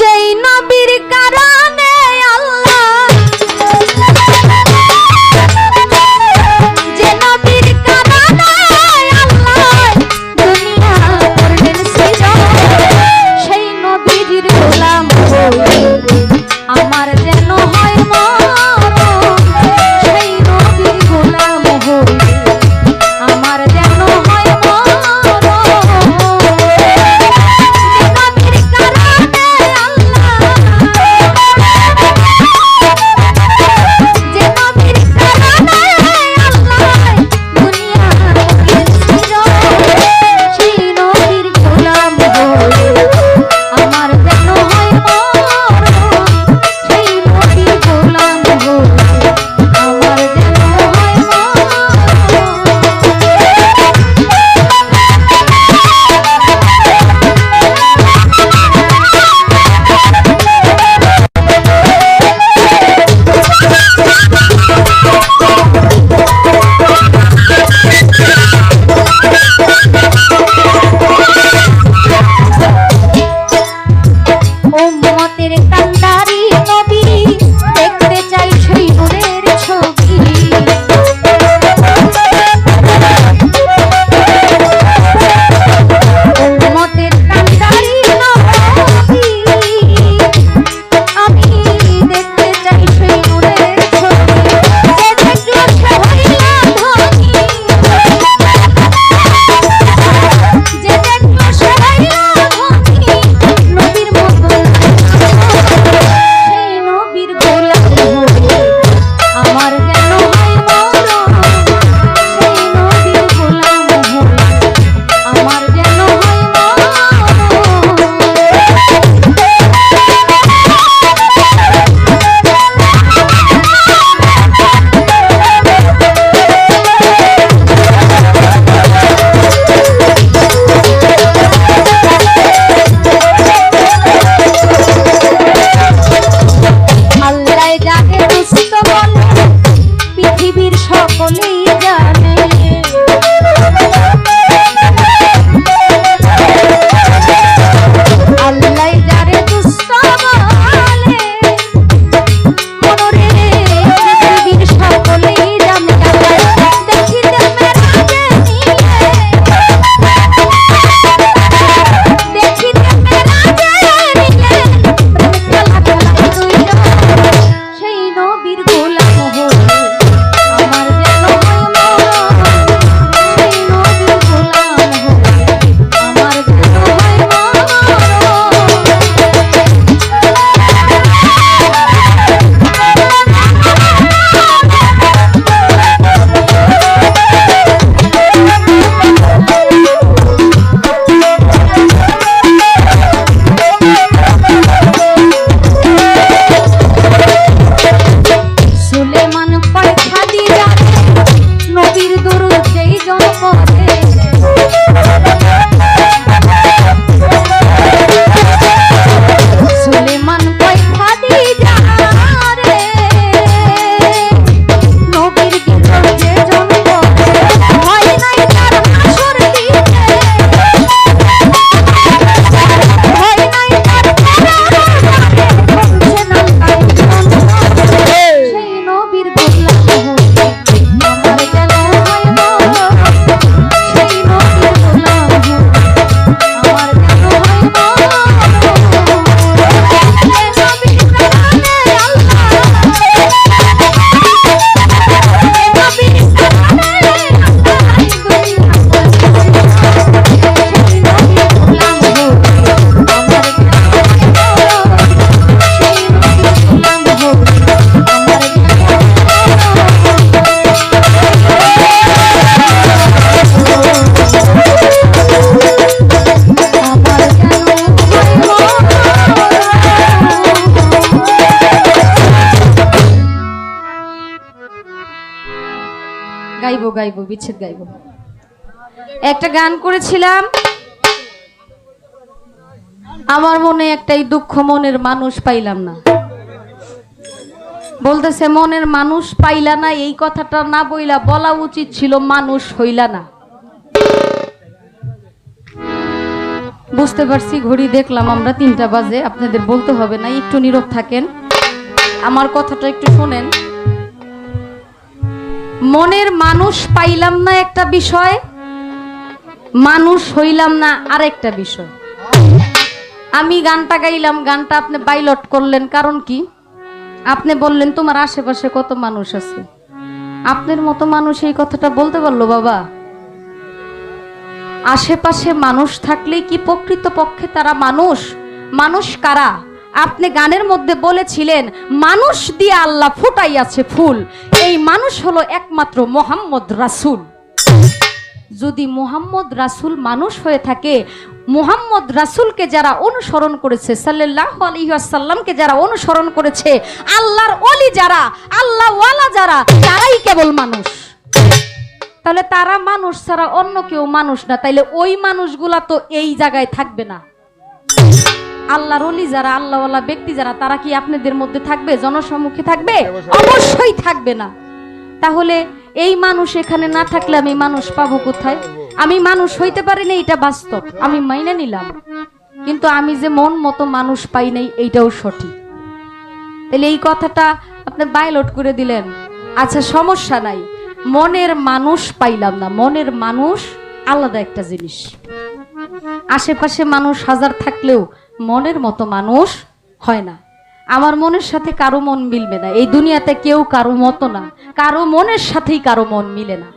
যেই নবীর কারণ লাগে দুষ্ট বন্ধু পৃথিবীর সকলেই জানে। গাইবো গাইবো, বিচ্ছেদ গাইবো। একটা গান করেছিলাম। আমার মনে একটাই দুঃখ, মনের মানুষ পাইলাম না। বলতেছে, মনের মানুষ পাইলা না, এই কথাটা না বইলা বলা উচিত ছিল, মানুষ হইলা না। বুঝতে পারছি, ঘড়ি দেখলাম আমরা তিনটা বাজে, আপনাদের বলতে হবে না, একটু নীরব থাকেন। আমার কথাটা একটু শোনেন। মনের মানুষ পাইলাম না একটা বিষয়, মানুষ হইলাম না আরেকটা বিষয়। আমি গানটা গাইলাম, গানটা আপনি বাইলট করলেন, কারণ কি? আপনি বললেন, তোমার আশেপাশে কত মানুষ আছে? আপনার মতো মানুষ এই কথাটা বলতে পারল, বাবা? আশেপাশে মানুষ থাকলে কি প্রকৃত পক্ষে তারা মানুষ? মানুষ কারা? আপনি গানের মধ্যে বলেছিলেন, মানুষ দিয়ে আল্লাহ ফুটাইয়াছে ফুল। এই মানুষ হলো একমাত্র মোহাম্মদ রাসূল। যদি মোহাম্মদ রাসূল মানুষ হয়ে থাকে, মোহাম্মদ রাসূলকে যারা অনুসরণ করেছে সাল্লাহ আলহিহাসাল্লামকে যারা অনুসরণ করেছে, আল্লাহর অলি যারা আল্লাহ ওয়ালা যারা, তারাই কেবল মানুষ। তাহলে তারা মানুষ ছাড়া অন্য কেউ মানুষ না। তাইলে ওই মানুষগুলা তো এই জায়গায় থাকবে না। আল্লাহর অলি যারা আল্লাহওয়ালা ব্যক্তি যারা তারা কি আপনাদের মধ্যে থাকবে? জনসম্মুখে থাকবে? অবশ্যই। থাকবে না। তাহলে এই মানুষ এখানে না থাকলে আমি মানুষ পাবো কোথায়? আমি মানুষ হইতে পারি না এটা বাস্তব। আমি মাইনে নিলাম। কিন্তু আমি যে মন মতো মানুষ পাই নাই এইটাও সঠিক। তাহলে এই কথাটা আপনি বাইলট করে দিলেন। আচ্ছা সমস্যা নাই। মনের মানুষ পাইলাম না। মনের মানুষ আলাদা একটা জিনিস। আশেপাশে মানুষ হাজার থাকলেও মনের মতো মানুষ হয় না। আমার মনের সাথে কারও মন মিলবে না। এই দুনিয়াতে কেউ কারও মতো না। কারও মনের সাথেই কারও মন মিলে না।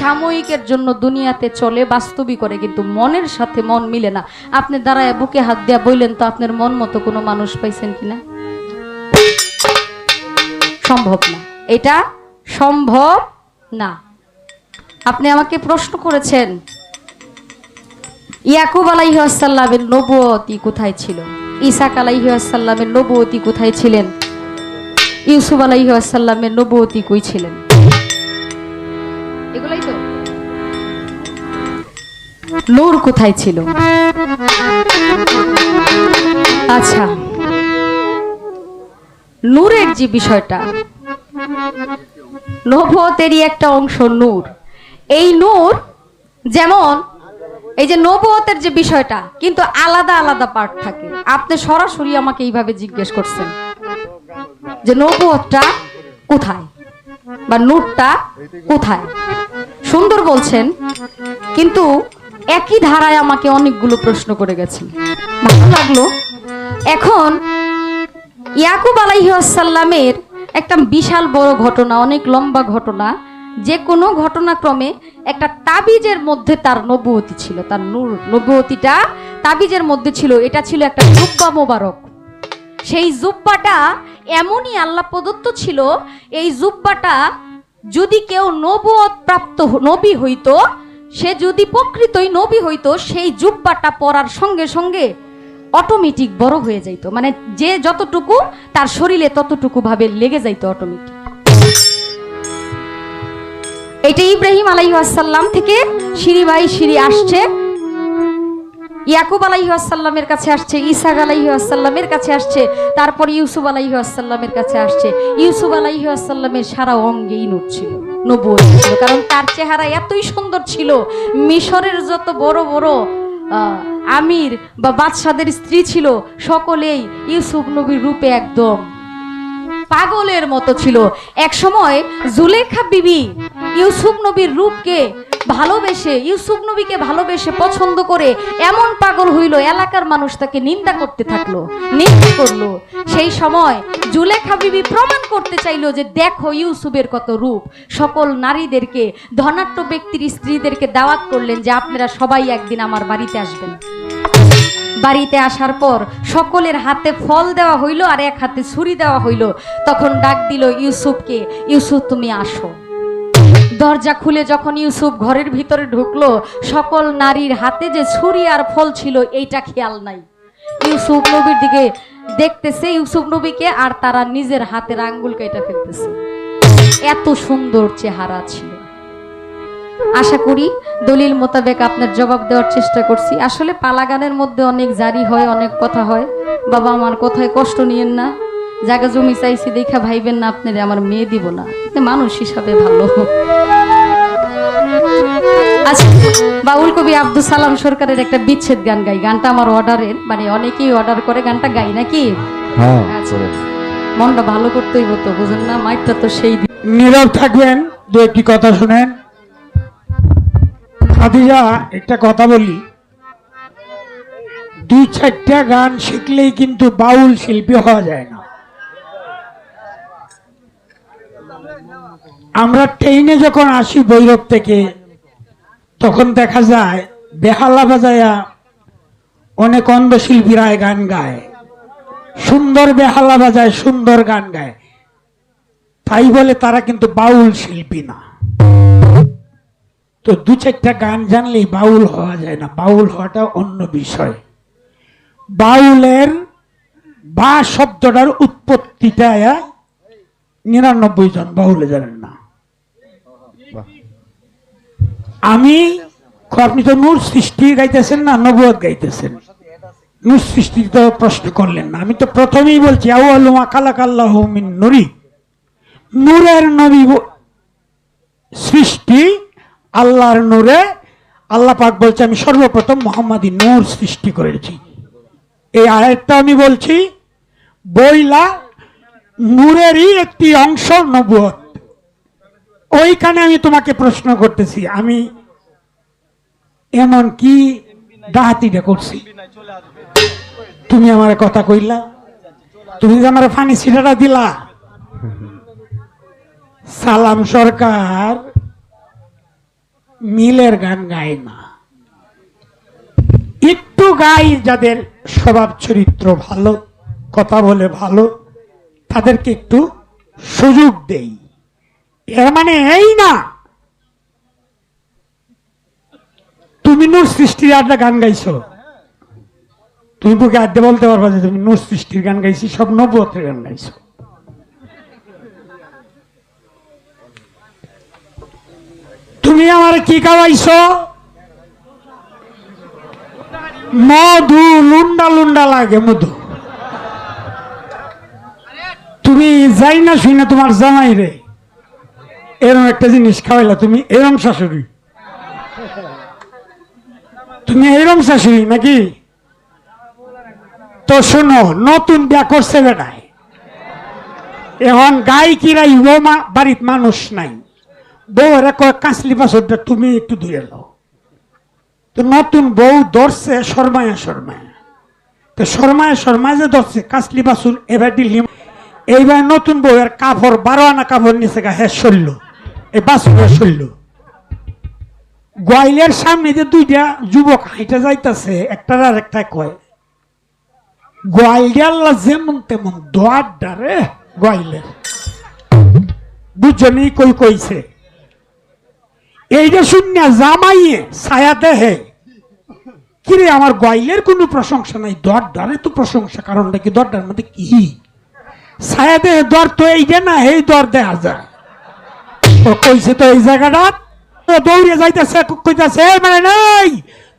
সাময়িকের জন্য দুনিয়াতে চলে বাস্তবিক করে, কিন্তু মনের সাথে মন মিলে না। আপনি দাঁড়ায় বুকে হাত দিয়া বললেন, তো আপনার মন মতো কোনো মানুষ পাইছেন কিনা সম্ভব না। এটা সম্ভব না। আপনি আমাকে প্রশ্ন করেছেন ইয়াকুব আলাইহাসাল্লামের নবুয়তি কোথায় ছিল? ইসাক আলাইহাসাল্লামের নবুয়তি কোথায় ছিলেন? ইউসুফ আলাইহাসাল্লামের নবুয়তি কই ছিলেন? এগুলাই তো। নূর কোথায় ছিল? আচ্ছা নূরের যে বিষয়টা নবতেরই একটা অংশ নূর। এই নূর যেমন এই যে নবতের যে বিষয়টা, কিন্তু আলাদা আলাদা পার্ট থাকে। আপনি সরাসরি আমাকে এইভাবে জিজ্ঞেস করছেন যে নবতটা কোথায় বা নূরটা কোথায়? সুন্দর বলছেন, কিন্তু একই ধারায় আমাকে অনেকগুলো প্রশ্ন করে গেছেন। ভালো লাগল। এখন ইয়াকুব আলাইসাল্লামের একটা বিশাল বড় ঘটনা, অনেক লম্বা ঘটনা যে কোনো ঘটনাক্রমে একটা তাবিজের মধ্যে তার নবুয়তি ছিল, তার নূর, নবুয়তিটা তাবিজের মধ্যে ছিল, এটা ছিল একটা জুব্বা মোবারক। সেই জুব্বাটা এমনই আল্লাহ প্রদত্ত ছিল, এই জুব্বাটা যদি কেউ নবুয়ত প্রাপ্ত নবী হইতো, সে যদি প্রকৃতই নবী হইতো, সেই জুব্বাটা পরার সঙ্গে সঙ্গে অটোমেটিক বড় হয়ে যাইতো। মানে যে যতটুকু তার শরীরে ততটুকু ভাবে লেগে যাইতো অটোমেটিক এটা ইব্রাহিম আলাইহাসাল্লাম থেকে সিঁড়ি বাই সিঁড়ি আসছে। ইয়াকুব আলাইহাসাল্লামের কাছে আসছে, ইসাক আলাইহাসাল্লামের কাছে আসছে, তারপর ইউসুফ আলাইহাসাল্লামের কাছে আসছে। ইউসুফ আলাইহাসাল্লামের সারা অঙ্গেই নূর ছিল নবুয়ত ছিল, কারণ তার চেহারা এতই সুন্দর ছিল, মিশরের যত বড় বড় আমির বা বাদশাদের স্ত্রী ছিল, সকলেই ইউসুফ নবীর রূপে একদম পাগলের মতো ছিল। এক সময় জুলেখা বিবি ইউসুফ নবীর রূপকে ভালোবেসে, ইউসুফ নবীকে ভালোবেসে পছন্দ করে এমন পাগল হইল, এলাকার মানুষ তাকে নিন্দা করতে থাকল, নিন্দা করল। সেই সময় জুলেখা বিবি প্রমাণ করতে চাইলো যে দেখো ইউসুফের কত রূপ। সকল নারীদেরকে ধনাট্য ব্যক্তির স্ত্রীদেরকে দাওয়াত করলেন যে আপনারা সবাই একদিন আমার বাড়িতে আসবেন। বাড়িতে আসার পর সকলের হাতে ফল দেওয়া হইল আর এক হাতে ছুরি দেওয়া হইল। তখন ডাক দিল ইউসুফকে, ইউসুফ, তুমি আসো। দরজা খুলে যখন ইউসুফ ঘরের ভিতরে ঢুকলো, সকল নারীর হাতে যে ছুরি আর ফল ছিল, এইটা খেয়াল নাই। ইউসুফ নবীর দিকে দেখতেছে, ইউসুফ নবীকে, আর তারা নিজের হাতের আঙ্গুল কেটে ফেলতেছে। এত সুন্দর চেহারা ছিল। আশা করি দলিল মোতাবেক আপনার জবাব দেওয়ার চেষ্টা করছি। আসলে পালা গানের মধ্যে অনেক জারি হয়, অনেক কথা হয়। বাবা আমার কথায় কষ্ট নিয়েন না। জায়গা জমি চাইছি দেখা ভাইবেন না আপনারে আমার মেয়ে দিব না। মানুষ হিসাবে ভালো। আচ্ছা বাউল কবি আব্দুল সালাম সরকারের একটা বিচ্ছেদ গান গাই। গানটা আমার অর্ডারের মানে অনেকেই অর্ডার করে গানটা গাই নাকি? হ্যাঁ আচ্ছা মনটা ভালো করতেই হতো বুঝেন না মাইকটা তো সেই নীরব থাকবেন দু একটি কথা শুনেন। খাদিজা একটা কথা বলি। দুই চারটা গান শিখলেই কিন্তু বাউল শিল্পী হওয়া যায় না। আমরা ট্রেনে যখন আসি বৈরব থেকে, তখন দেখা যায় বেহালা বাজায়া অনেক অন্ধ শিল্পীরা গান গায়। সুন্দর বেহালা বাজায় সুন্দর গান গায়। তাই বলে তারা কিন্তু বাউল শিল্পী না। তো দু চারটা গান জানলেই বাউল হওয়া যায় না, বাউল হওয়াটা অন্য বিষয়। বাউলের বা শব্দটার উৎপত্তিটা নিরানব্বই জন বাউলে জানেন না। আমি আপনি তো নূর সৃষ্টি গাইতেছেন না নবুয়ত গাইতেছেন। নূর সৃষ্টি তো প্রশ্ন করলেন না। আমি তো প্রথমেই বলছি মিন নুরি। নূরের নবী সৃষ্টি আল্লাহর নূরে। আল্লাহ পাক বলছে, আমি সর্বপ্রথম মোহাম্মদী নূর সৃষ্টি করেছি। এই আয়াতটা আমি বলছি, বইলা নূরেরই একটি অংশ নবুয়ত ওইখানে আমি তোমাকে প্রশ্ন করতেছি, আমি এমন কি ডাহাতিটা করছি? তুমি আমার কথা কইলা, তুমি যে আমার ফানি সিটাটা দিলা। সালাম সরকার, মিলের গান গায় না। একটু গাই যাদের স্বভাব চরিত্র ভালো, কথা বলে ভালো, তাদেরকে একটু সুযোগ দেই। এর মানে এই না। তুমি নূর সৃষ্টির আড্ডা গান গাইছো। তুমি বুকে আড্ডে বলতে পারবা যে তুমি নূর সৃষ্টির গান গাইছি, সব নব্বতের গান গাইছো। তুমি আমার কি খাওয়াইছ? মধু, লুন্ডা লুন্ডা লাগে মধু। তুমি যাই না শুই না তোমার জামাই রে। এরম একটা জিনিস খাওয়াইলা তুমি, এরম শাশুড়ি। তুমি এরম শাশুড়ি নাকি? তো শোনো, নতুন বিয়া করছে বেটায় এখন গাই কিরাই ও মা বাড়ির মানুষ নাই। বউরা কয়, কাঁচলি পাথরটা তুমি একটু ধুয়ে নাও তো নতুন বউ ধরছে, শর্মায়া শর্মায়া। তো শর্মায়া শর্মায় যে ধরছে, কাঁচলি বাসুর এবার দিল্লি এইবার নতুন বউয়ের কাপড় বারো আনা কাপড় নিচে গা হ্যাঁ সরল গোয়াইলের সামনে যে দুইটা যুবক হাইটা যাইতাছে, একটার আর একটা কয়, গোয়াইল যেমন তেমন দোয়ার ডারে গোয়াইলের। বুঝছনি কই কইছে এইটা শূন্য জামাইয়ে ছায়া দেহে, কিরে আমার গোয়াইলের কোনো প্রশংসা নাই দর ডারে তো প্রশংসা, কারণটা কি দরটার মধ্যে কি? ছায়া দেহে দর তো এইটা না, এই দর দেয়া যায়। ও কইছে তো এই জায়গাটা? ও দৌড়ে যাইতেছে কইতাছে মানে নাই!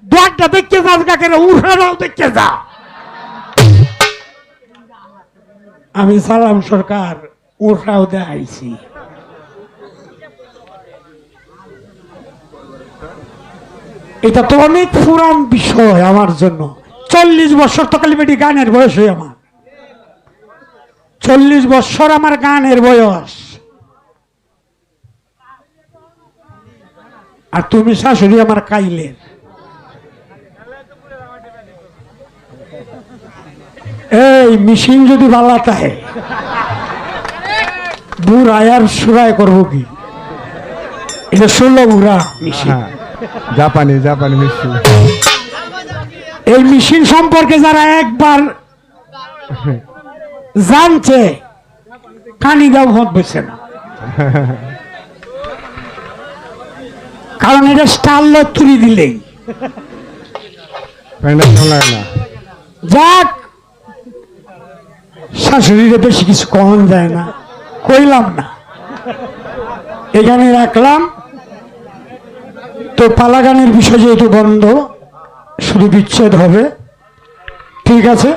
দরটা দেখতে যা কাকে উঠাও দেখতে যা! আমি সালাম সরকার, উঠাও দেখাইছি। এটা তো অনেক পুরান বিষয় আমার জন্য। চল্লিশ বছর তো কালিবেটি গানের বয়স হয়ে আমার। চল্লিশ বছর আমার গানের বয়স। আর তুমি শাশুড়ি আমার কাইলের। এই মিশিন যদি ভালো থাকে বুড়ায় আর সুরায় করব কি? এটা ষোলো বুড়া মিশিং হ্যাঁ জাপানি জাপানি মিষ্টি এই মেশিন সম্পর্কে যারা একবার জানছে কানি দাও মত বসে না। কারণ এটা স্টাল তুলি দিলেই। যাক শাশুড়িরে বেশি কিছু কম যায় না কইলাম না। এখানে রাখলাম। তো পালাগানের বিষয় যেহেতু বন্ধ শুধু বিচ্ছেদ হবে। ঠিক আছে?